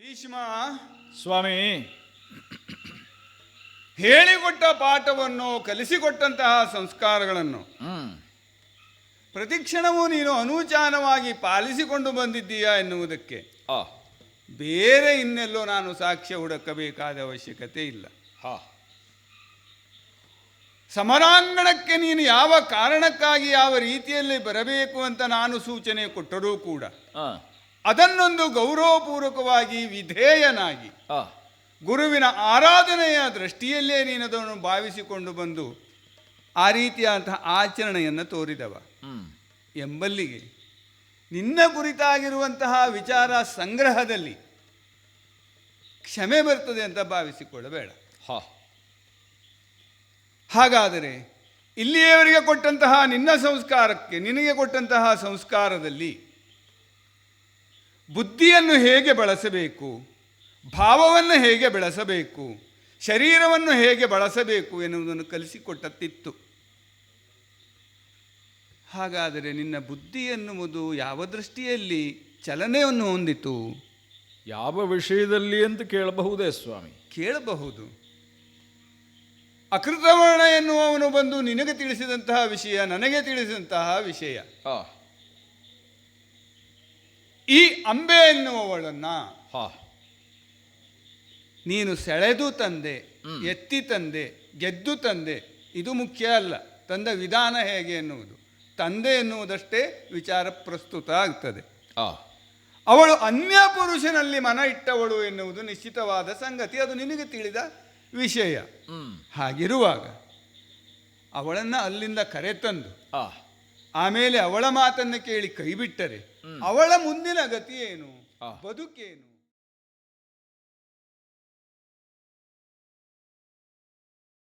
ಭೀಷ್ಮ ಸ್ವಾಮಿ ಹೇಳಿಕೊಟ್ಟ ಪಾಠವನ್ನು ಕಲಿಸಿಕೊಟ್ಟಂತಹ ಸಂಸ್ಕಾರಗಳನ್ನು ಪ್ರತಿಕ್ಷಣವೂ ನೀನು ಅನೂಚಾನವಾಗಿ ಪಾಲಿಸಿಕೊಂಡು ಬಂದಿದ್ದೀಯಾ ಎನ್ನುವುದಕ್ಕೆ ಆ. ಬೇರೆ ಇನ್ನೆಲ್ಲೋ ನಾನು ಸಾಕ್ಷ್ಯ ಹುಡುಕಬೇಕಾದ ಅವಶ್ಯಕತೆ ಇಲ್ಲ. ಹಾ. ಸಮರಾಂಗಣಕ್ಕೆ ನೀನು ಯಾವ ಕಾರಣಕ್ಕಾಗಿ ಯಾವ ರೀತಿಯಲ್ಲಿ ಬರಬೇಕು ಅಂತ ನಾನು ಸೂಚನೆ ಕೊಟ್ಟರೂ ಕೂಡ ಅದನ್ನೊಂದು ಗೌರವಪೂರ್ವಕವಾಗಿ ವಿಧೇಯನಾಗಿ ಗುರುವಿನ ಆರಾಧನೆಯ ದೃಷ್ಟಿಯಲ್ಲೇ ನೀನು ಅದನ್ನು ಭಾವಿಸಿಕೊಂಡು ಬಂದು ಆ ರೀತಿಯಾದಂತಹ ಆಚರಣೆಯನ್ನು ತೋರಿದವ. ಎಂಬಲ್ಲಿಗೆ ನಿನ್ನ ಕುರಿತಾಗಿರುವಂತಹ ವಿಚಾರ ಸಂಗ್ರಹದಲ್ಲಿ ಕ್ಷಮೆ ಬರ್ತದೆ ಅಂತ ಭಾವಿಸಿಕೊಳ್ಳಬೇಡ. ಹಾ. ಹಾಗಾದರೆ ಇಲ್ಲಿಯವರಿಗೆ ಕೊಟ್ಟಂತಹ ನಿನ್ನ ಸಂಸ್ಕಾರಕ್ಕೆ ನಿನಗೆ ಕೊಟ್ಟಂತಹ ಸಂಸ್ಕಾರದಲ್ಲಿ ಬುದ್ಧಿಯನ್ನು ಹೇಗೆ ಬಳಸಬೇಕು? ಭಾವವನ್ನು ಹೇಗೆ ಬೆಳೆಸಬೇಕು? ಶರೀರವನ್ನು ಹೇಗೆ ಬಳಸಬೇಕು ಎನ್ನುವುದನ್ನು ಕಲಿಸಿಕೊಟ್ಟತ್ತಿತ್ತು. ಹಾಗಾದರೆ ನಿನ್ನ ಬುದ್ಧಿ ಎನ್ನುವುದು ಯಾವ ದೃಷ್ಟಿಯಲ್ಲಿ ಚಲನೆಯನ್ನು ಹೊಂದಿತು? ಯಾವ ವಿಷಯದಲ್ಲಿ ಅಂತ ಕೇಳಬಹುದೇ ಸ್ವಾಮಿ? ಕೇಳಬಹುದು. ಅಕೃತವರ್ಣ ಎನ್ನುವವನು ಬಂದು ನಿನಗೆ ತಿಳಿಸಿದಂತಹ ವಿಷಯ ನನಗೆ ತಿಳಿಸಿದಂತಹ ವಿಷಯ. ಈ ಅಂಬೆ ಎನ್ನುವವಳನ್ನ ಹಾ. ನೀನು ಸೆಳೆದು ತಂದೆ ಎತ್ತಿ ತಂದೆ ಗೆದ್ದು ತಂದೆ ಇದು ಮುಖ್ಯ ಅಲ್ಲ. ತಂದ ವಿಧಾನ ಹೇಗೆ ಎನ್ನುವುದು? ತಂದೆ ಎನ್ನುವುದಷ್ಟೇ ವಿಚಾರ ಪ್ರಸ್ತುತ ಆಗ್ತದೆ. ಅವಳು ಅನ್ಯ ಪುರುಷನಲ್ಲಿ ಮನ ಇಟ್ಟವಳು ಎನ್ನುವುದು ನಿಶ್ಚಿತವಾದ ಸಂಗತಿ. ಅದು ನಿನಗೆ ತಿಳಿದ ವಿಷಯ. ಹಾಗಿರುವಾಗ ಅವಳನ್ನು ಅಲ್ಲಿಂದ ಕರೆತಂದು ಆಮೇಲೆ ಅವಳ ಮಾತನ್ನು ಕೇಳಿ ಕೈಬಿಟ್ಟರೆ ಅವಳ ಮುಂದಿನ ಗತಿ ಏನು. ಬದುಕೇನು?